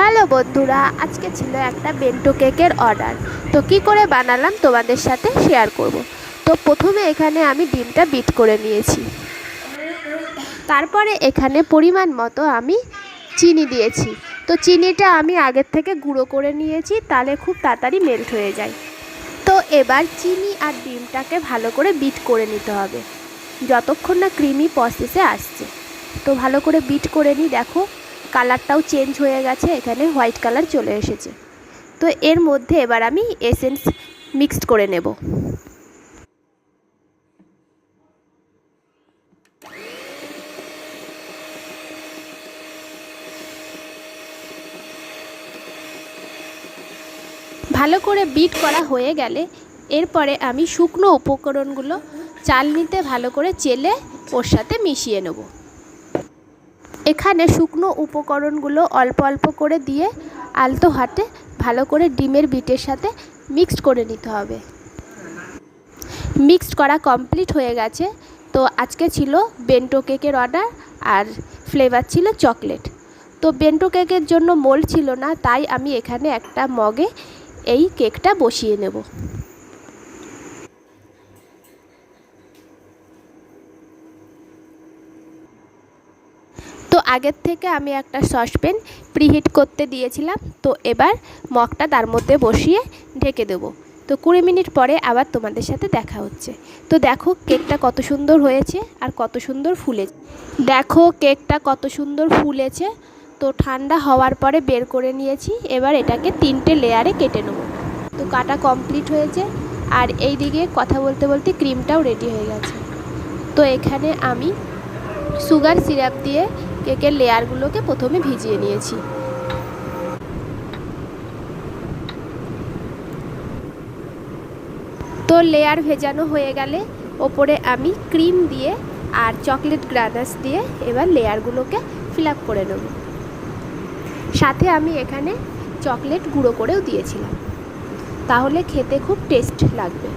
Hello বন্ধুরা, আজকে ছিল একটা বেন্টো কেকের অর্ডার। তো কি করে বানালাম তোমাদের সাথে শেয়ার করব। তো প্রথমে এখানে আমি ডিমটা বিট করে নিয়েছি। তারপরে এখানে পরিমাণ মতো আমি চিনি দিয়েছি। তো চিনিটা আমি আগের থেকে গুঁড়ো করে নিয়েছি, তাহলে খুব তাড়াতাড়ি মেল্ট হয়ে যায়। তো এবার চিনি আর ডিমটাকে ভালো করে বিট করে নিতে হবে। যতক্ষণ না ক্রিমি প্রসেসে আসছে। তো ভালো করে বিট করে নিই দেখো। কালারটাও চেঞ্জ হয়ে গেছে, এখানে হোয়াইট কালার চলে এসেছে। তো এর মধ্যে এবার আমি এসেন্স মিক্সড করে নেব। ভালো করে বিট করা হয়ে গেলে এরপরে আমি শুকনো উপকরণগুলো চালনিতে ভালো করে চেলে ওর সাথে মিশিয়ে নেব। এখানে শুকনো উপকরণগুলো অল্প অল্প করে দিয়ে আলতো হাতে ভালো করে ডিমের বিটের সাথে মিক্সড করে নিতে হবে। মিক্সড করা কমপ্লিট হয়ে গেছে। তো আজকে ছিল বেন্টো কেকের অর্ডার আর ফ্লেভার ছিল চকলেট। তো বেন্টো কেকের জন্য মোল্ড ছিল না, তাই আমি এখানে একটা মগে এই কেকটা বসিয়ে নেব। আগের থেকে আমি একটা সসপ্যান প্রিহিট করতে দিয়েছিলাম। তো এবার মগটা তার মধ্যে বসিয়ে ঢেকে দেবো। তো কুড়ি মিনিট পরে আবার তোমাদের সাথে দেখা হচ্ছে। তো দেখো কেকটা কত সুন্দর হয়েছে আর কত সুন্দর ফুলেছে। দেখো কেকটা কত সুন্দর ফুলেছে। তো ঠান্ডা হওয়ার পরে বের করে নিয়েছি। এবার এটাকে তিনটে লেয়ারে কেটে নেব। তো কাটা কমপ্লিট হয়েছে। আর এই দিকে কথা বলতে বলতে ক্রিমটাও রেডি হয়ে গেছে। তো এখানে আমি সুগার সিরাপ দিয়ে কেকের লেয়ারগুলোকে প্রথমে ভিজিয়ে নিয়েছি। তো লেয়ার ভেজানো হয়ে গেলে ওপরে আমি ক্রিম দিয়ে আর চকলেট গ্রানাস দিয়ে এবার লেয়ারগুলোকে ফিল আপ করে নেব। সাথে আমি এখানে চকলেট গুঁড়ো করেও দিয়েছিলাম। তাহলে খেতে খুব টেস্ট লাগবে।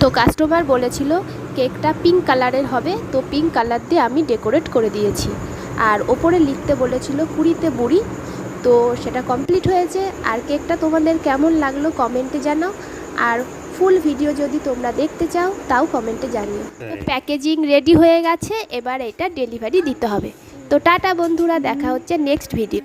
তো কাস্টমার বলেছিল, কেকটা পিঙ্ক কালারের হবে। তো পিঙ্ক কালার দিয়ে আমি ডেকোরেট করে দিয়েছি। আর ওপরে লিখতে বলেছিল কুড়িতে বুড়ি। তো সেটা কমপ্লিট হয়েছে। আর কেকটা তোমাদের কেমন লাগল কমেন্টে জানাও। আর ফুল ভিডিও যদি তোমরা দেখতে চাও তাও কমেন্টে জানিও। তো প্যাকেজিং রেডি হয়ে গেছে। এবার এটা ডেলিভারি দিতে হবে। তো টাটা বন্ধুরা দেখা হচ্ছে নেক্সট ভিডিও